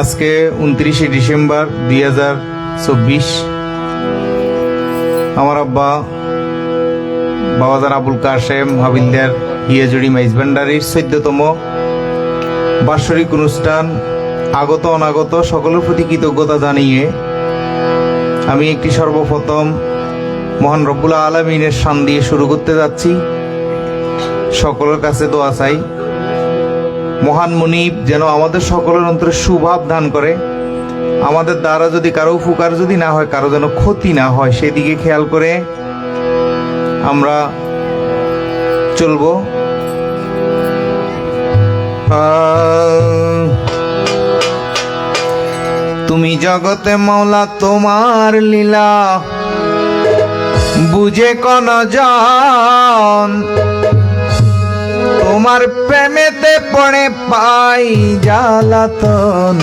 আজকে উনত্রিশে ডিসেম্বর দুই হাজার চব্বিশ। আমার আব্বা, বাবাজান আবুল কাশেম হাবিলদার হিয়াজুড়ি মাইজভান্ডারির চোদ্দতম বাৎসরিক অনুষ্ঠান, আগত অনাগত সকলের প্রতি কৃতজ্ঞতা জানিয়ে আমি একটি সর্বপ্রথম মহান রব্বুল আলমিনের শান দিয়ে শুরু করতে যাচ্ছি। সকলের কাছে দোয়া চাই। মহান মনিব যেন আমাদের সকলের অন্তরে সুভাব দান করে। আমাদের দ্বারা যদি কারও উপকার যদি না হয়, কারও যেন ক্ষতি না হয়, সেদিকে খেয়াল করে আমরা চলবো। তুমি জগতে মৌলা তোমার লীলা বুঝে কোন জন তোমার প্রেমেতে পড়ে পাই জ্বালাতন।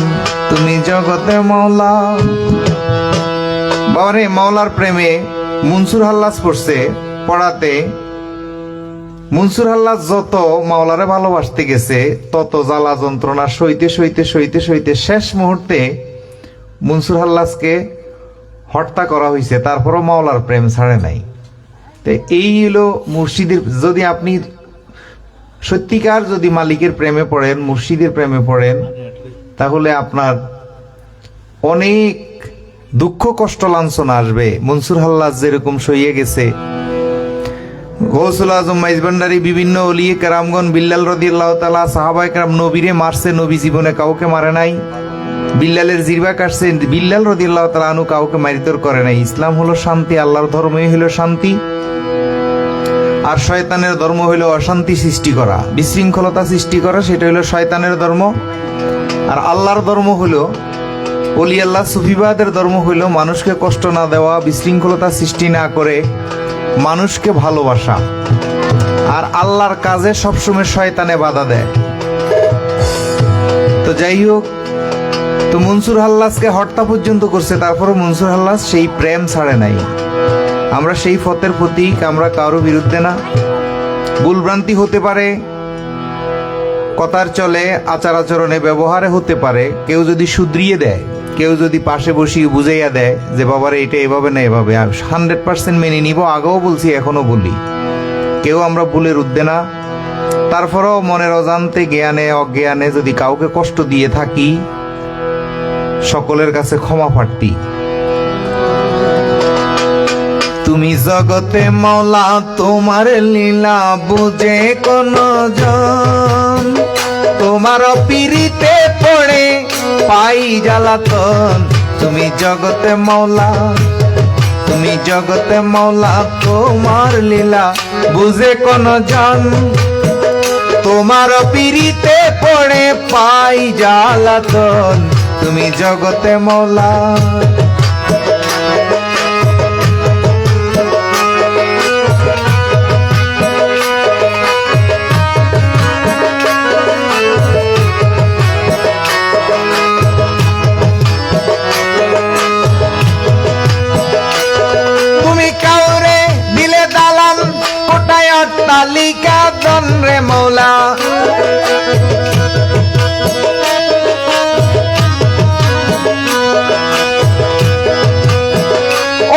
তুমি জগতে মৌলা। বাবারে মাওলার প্রেমে মনসুর হাল্লাস পড়ছে পড়াতে। মনসুর হাল্লাস যত মাওলারে ভালোবাসতে গেছে, তত জ্বালা যন্ত্রণা সইতে সইতে সইতে সইতে শেষ মুহূর্তে মনসুর হাল্লাসকে হত্যা করা হয়েছে তারপরও মাওলার প্রেম ছাড়ে নাই। তো এই হলো মুর্শিদের, যদি আপনি সত্যিকার যদি মালিকের প্রেমে পড়েন, মুর্শিদের প্রেমে পড়েন, তাহলে আপনার অনেক দুঃখ, কষ্ট, লাঞ্ছনা আসবে। মনসুর হাল্লাস যেরকম সইয়ে গেছে। গৌসুল আজম মাইজবান্ডারি বিভিন্ন অলিয়ে কেরামগন বিল্লাল রদিয়াল্লাহ তালা সাহাবাই কেরাম নবীরে মারছে, নবী জীবনে কাউকে মারে নাই। বিল্লালের জিরবা কাটছে, বিল্লাল রদিয়াল্লাহ তালা আনু কাউকে মারিতর করে নাই। ইসলাম হলো শান্তি, আল্লাহর ধর্মই হলো শান্তি। আর শয়তানের ধর্ম হইল অশান্তি সৃষ্টি করা, বিশৃঙ্খলতা সৃষ্টি করা, সেটা হলো শয়তানের ধর্ম। আর আল্লাহর ধর্ম হলো অলি আল্লাহ সুফিবাদের ধর্ম হইল মানুষকে কষ্ট না দেওয়া, বিশৃঙ্খলতা সৃষ্টি না করে মানুষকে ভালোবাসা। আর আল্লাহর কাজে সবসময় শয়তানে বাধা দেয়। তো যাই হোক, তো মনসুর হাল্লাসকে হত্যা পর্যন্ত করছে তারপরে মনসুর হাল্লাস সেই প্রেম ছাড়ে নাই। আমরা সেই ফতের প্রতীক, আমরা কারও বিরুদ্ধে না। ভুলভ্রান্তি হতে পারে, কথার চলে, আচার আচরণে ব্যবহারে হতে পারে। কেউ যদি শুধরিয়ে দেয়, কেউ যদি পাশে বসিয়ে বুঝাইয়া দেয় যে, বাবারে, এটা এভাবে না, এভাবে। আর হান্ড্রেড পার্সেন্ট মেনে নিব, আগেও বলছি এখনও বলি। কেউ আমরা ভুলের উদ্দে না। তারপরেও মনের অজান্তে জ্ঞানে, অজ্ঞানে যদি কাউকে কষ্ট দিয়ে থাকি, সকলের কাছে ক্ষমা প্রার্থী। তুমি জগতে মৌলা, তোমার লীলা বুঝে কোন জন তোমার পিড়িতে পড়ে পাই জ্বালাতন। তুমি জগতে মৌলা, তুমি জগতে মৌলা, তোমার লীলা বুঝে কোন জন তোমার পিড়িতে পড়ে পাই জ্বালাতন। তুমি জগতে মৌলা। অট্টালিকা দন রে মৌলা।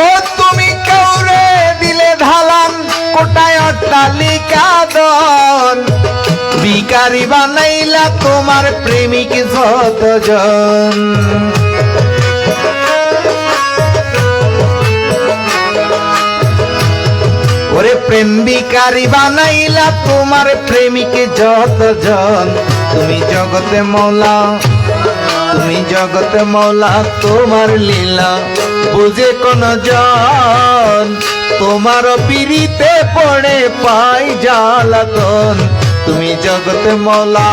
ও তুমি কাউরে দিলে ধালান, কোটায় অট্টালিকা দন বিকারি বানাইলা তোমার প্রেমিক যতজন। প্রেম বিকারি বানাইলা তোমার প্রেমিকে যতজন তুমি জগতে মৌলা, তুমি জগতে মৌলা, তোমার লীলা বুঝে কোন জন? তোমার পিড়িতে পড়ে পাই জ্বালাতন। তুমি জগতে মৌলা।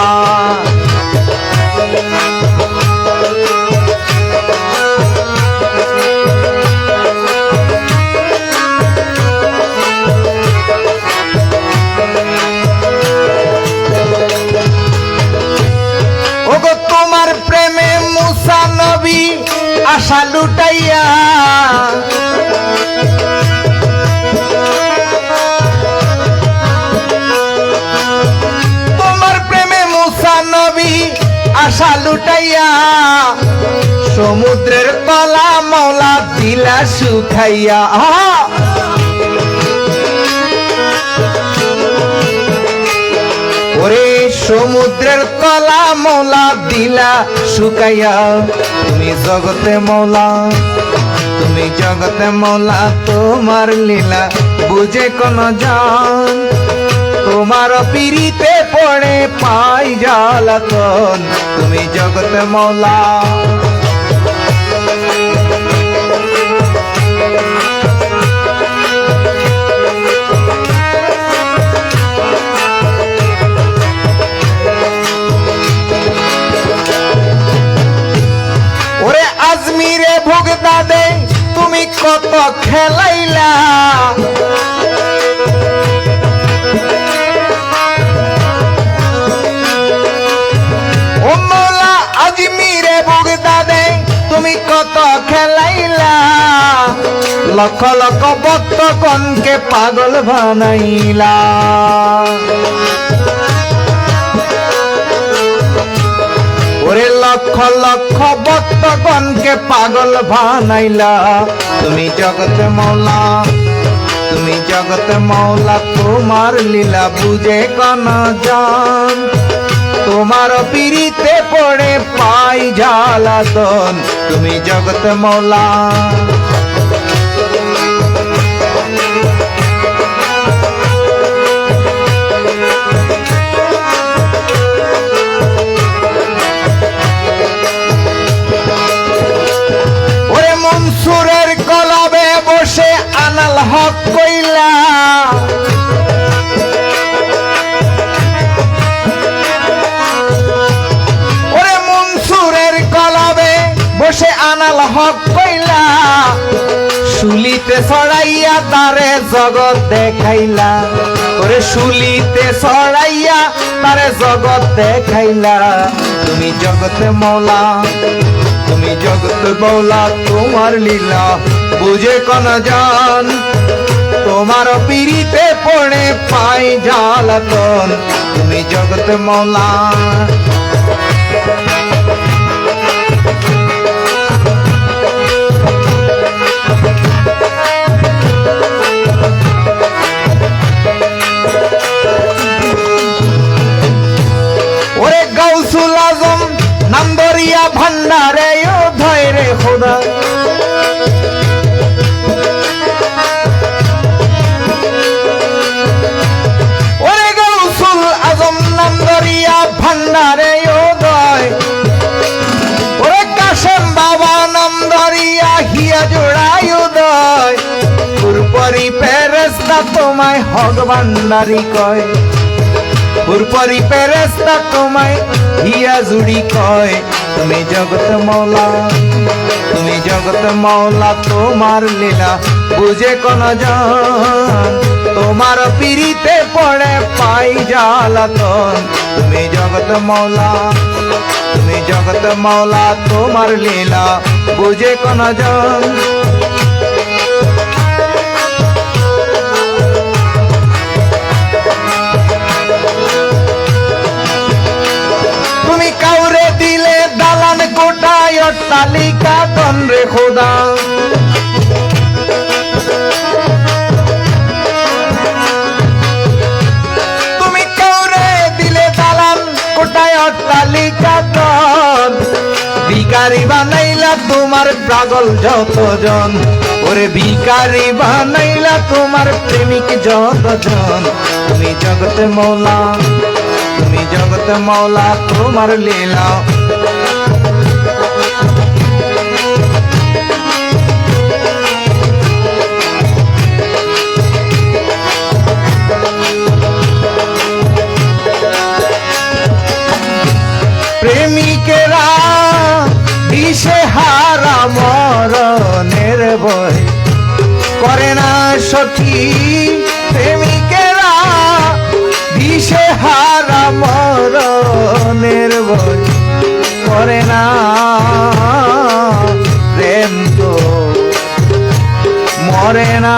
আশা লুটাইয়া তোমার প্রেমে মুসা নবী আশা লুটাইয়া, সমুদ্রের তলা মৌলা দিলা শুখাইয়া আহা! ওরে সমুদ্রের তলা মৌলা দিলা শুকাইয়া। তুমি জগতে মৌলা, তুমি জগতে মৌলা, তোমার লীলা বুঝে কোন জান। তোমার পিড়িতে পড়ে পাই জালাতন তুমি জগতে মৌলা। কত খেলাইলা। দাদে তুমি কত খেলাইলা। লক্ষ লক্ষ ভক্তগণকে পাগল বানাইলা। লক্ষ লক্ষ ভক্তগণকে পাগল বানাইলা। তুমি জগত মৌলা, তুমি জগত মৌলা, তোমার লীলা বুঝে কন জান। তোমার পিড়িতে পড়ে পাই জ্বালাতন, তুমি জগত মৌলা। হক কইলা, শুলিতে ছড়াইয়া তারে জগৎ দেখাইলা। ওরে শুলিতে ছড়াইয়া তারে জগৎ দেখাইলা। তুমি জগতে মৌলা, তুমি জগত মৌলা, তোমার লীলা বুঝে কোন জান? তোমার পিড়িতে পড়ে পাই জ্বালাতন তুমি জগত মৌলা ভান্ডারে ধয় রে খোদা। ওরে আজম ভান্ডারে ওরে নামদারিয়া হিয়া জোড়াই উদয় ফেরেস্তা তোমায় হগ ভান্ডারি কয়। পুরপরি ফেরেস্তা তোমায় হিয়া জুড়ি কয়। তুমি জগত মৌলা, তুমি জগত মৌলা, তোমার লীলা বুঝে কোন জন। তোমার পিড়িতে পড়ে পাই জ্বালাতন। তুমি জগত মৌলা, তুমি জগত মৌলা, তোমার লীলা বুঝে কোন জন। গোটায় অট্টালিকা দন রে খোদা। তুমি কাউরে দিলে দালান গোটায় অট্টালিকা দন ভিকারি বানাইলা তোমার পাগল যতজন। ওরে ভিকারি বানাইলা তোমার প্রেমিক যতজন। তুমি জগতে মৌলা, তুমি জগত মৌলা তোমার লীলা। করে না সখী প্রেমিকেরা, দিশে হারা মরণের বই করে না। প্রেম তো মরে না।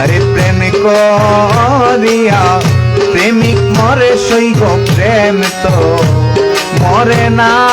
আরে প্রেম প্রেম প্রেমিক মরে সৈব প্রেম তো মরে না।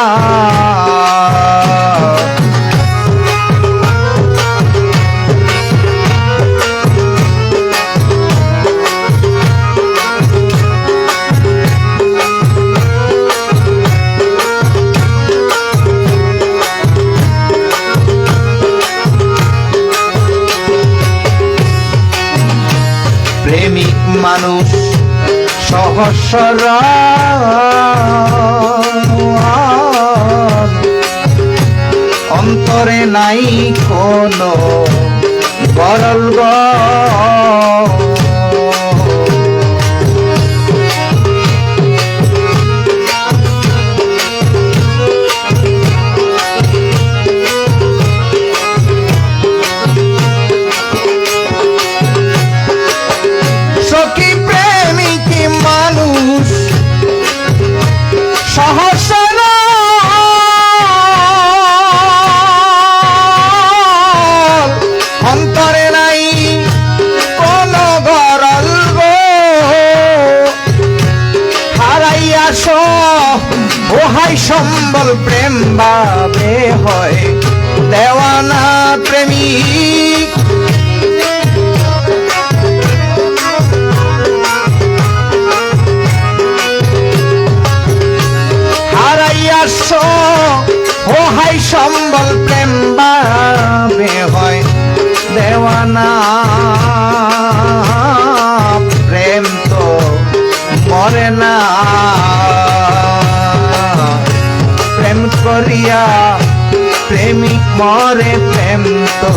মরে প্রেম তো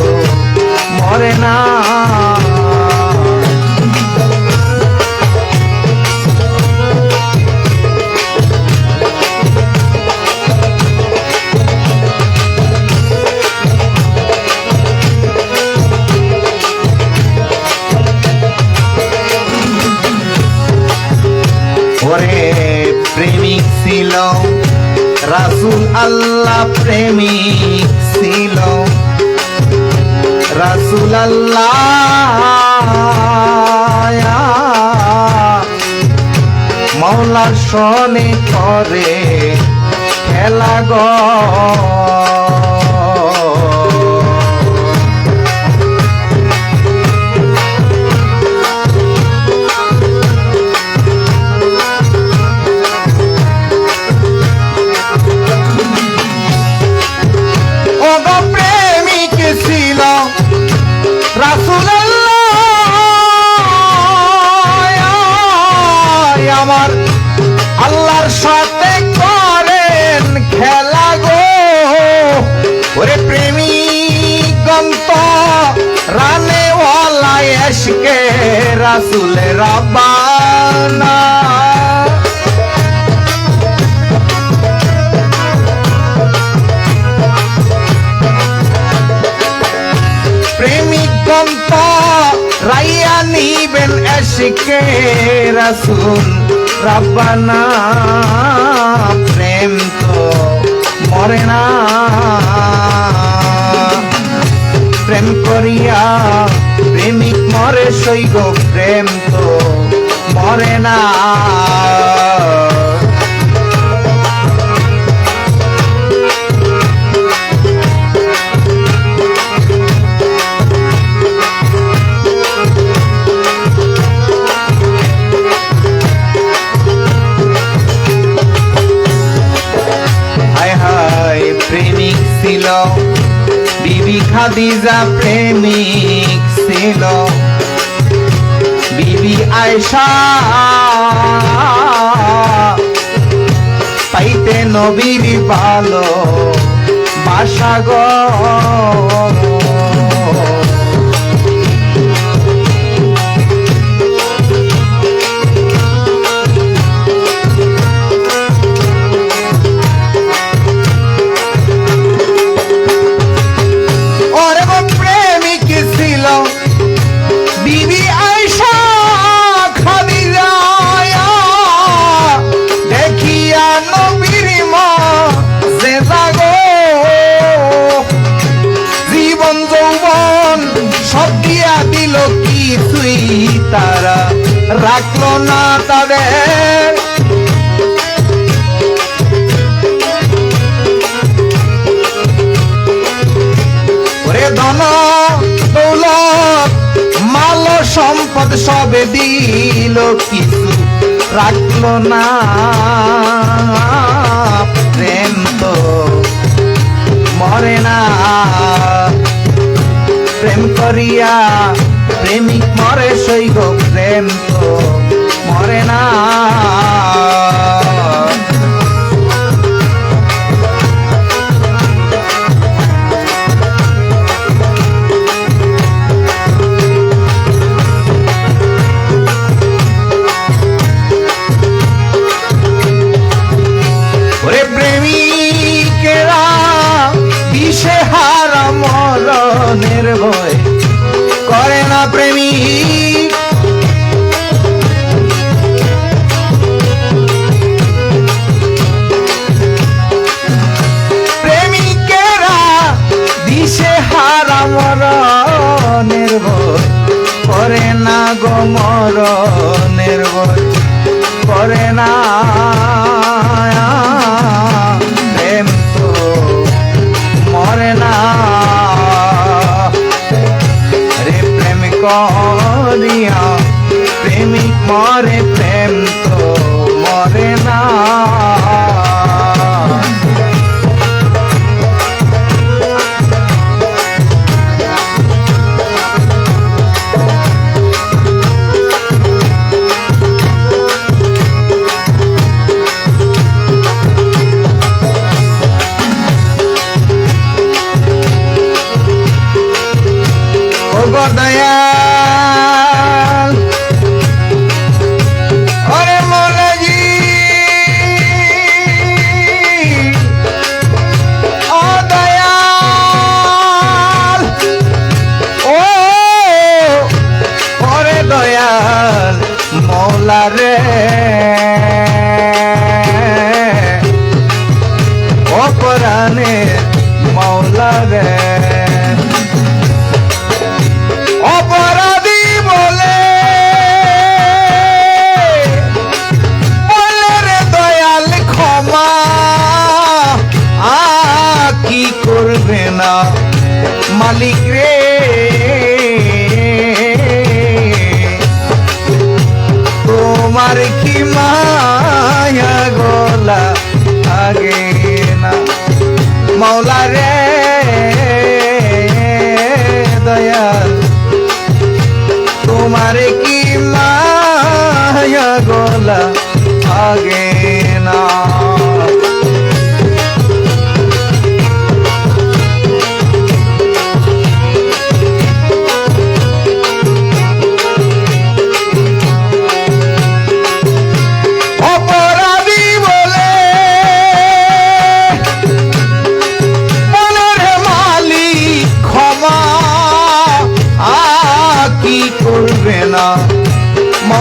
মরে না। ওরে প্রেমিক ছিল রাসুল আল্লাহ প্রেমিক। রাসুল আল্লাহ মৌলার সনে করে খেলা গো। রাসুলের রাব্বানা। রাইয়া নিবেন এসকে রাসুল রাব্বানা। প্রেম তো মরে না। প্রেম করিয়া প্রেমিক মরে সৈগ প্রেম তো মরে না। প্রেমিক ছিল বিবি খাদিজা প্রেমিক। ছিল বিবি আয়সা পাইতে নবীর ভালো সম্পদ সবে দিল কিছু রাখল না। প্রেম তো মরে না। প্রেম করিয়া প্রেমিক মরে, সৈব প্রেম তো মরে না। ভয় মালিক রে। তোমার কি মায়া গলা আগে না? মাওলা রে, দয়াল। তোমার কি মায়া গলা আগে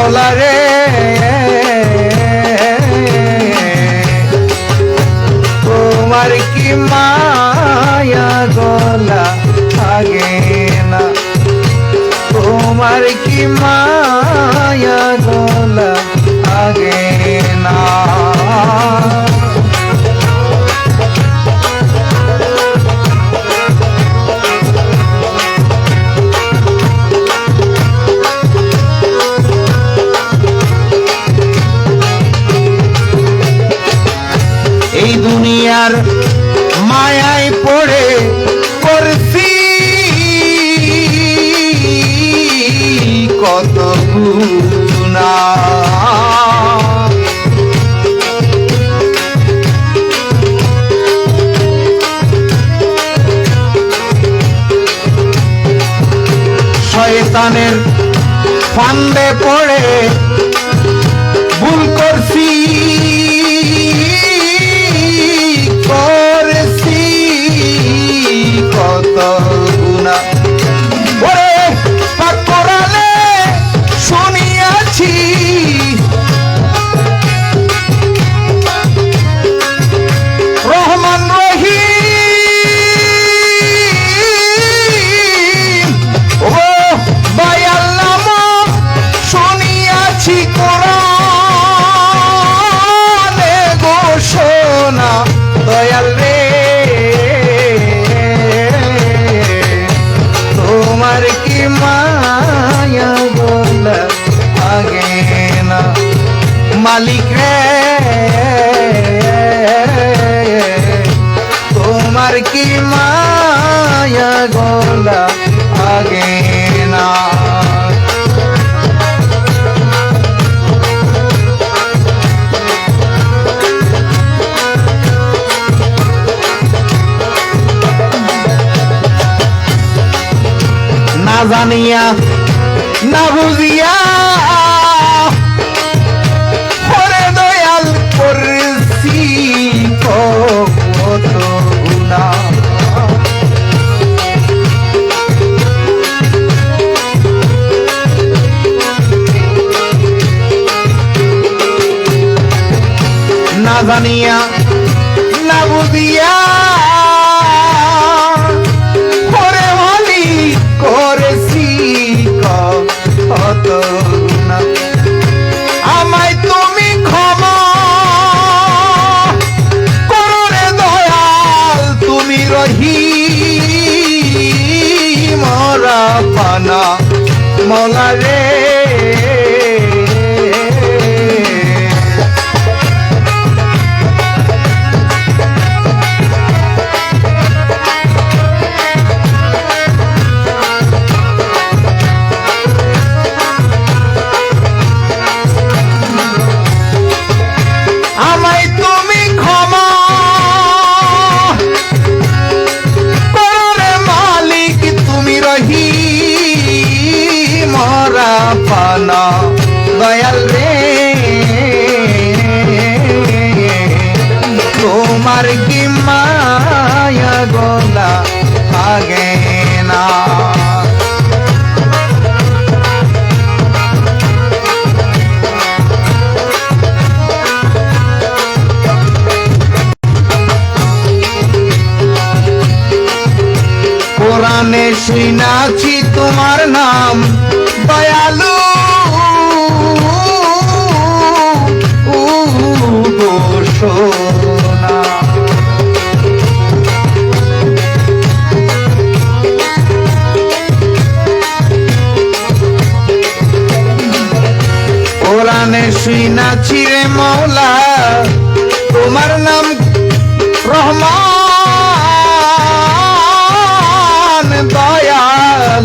yolları love. জানিয়া না বুঝিয়া পরে দয়াল করছি না জানিয়া পানা মলা রে কানে শুনাছি তোমার নাম দয়ালু ও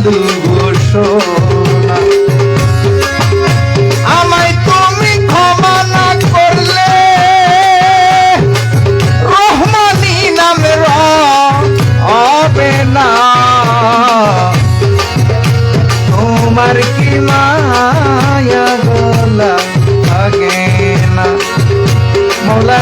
দুঘোষণা আমায় তুমি ক্ষমা না করলে, রহমানি নামে হবে না। তোমার কি মায়া গোলা লাগে না? মোলা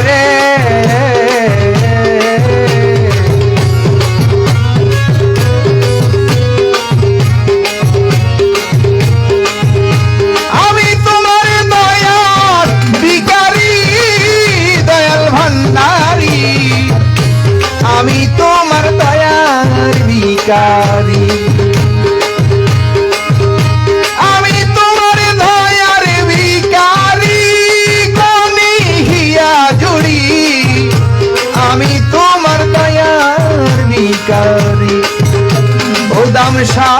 মনসা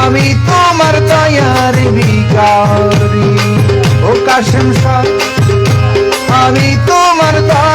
আমি তোমার দয়ার বিকারি ও কাশেম শাহ আমি তোমার দয়া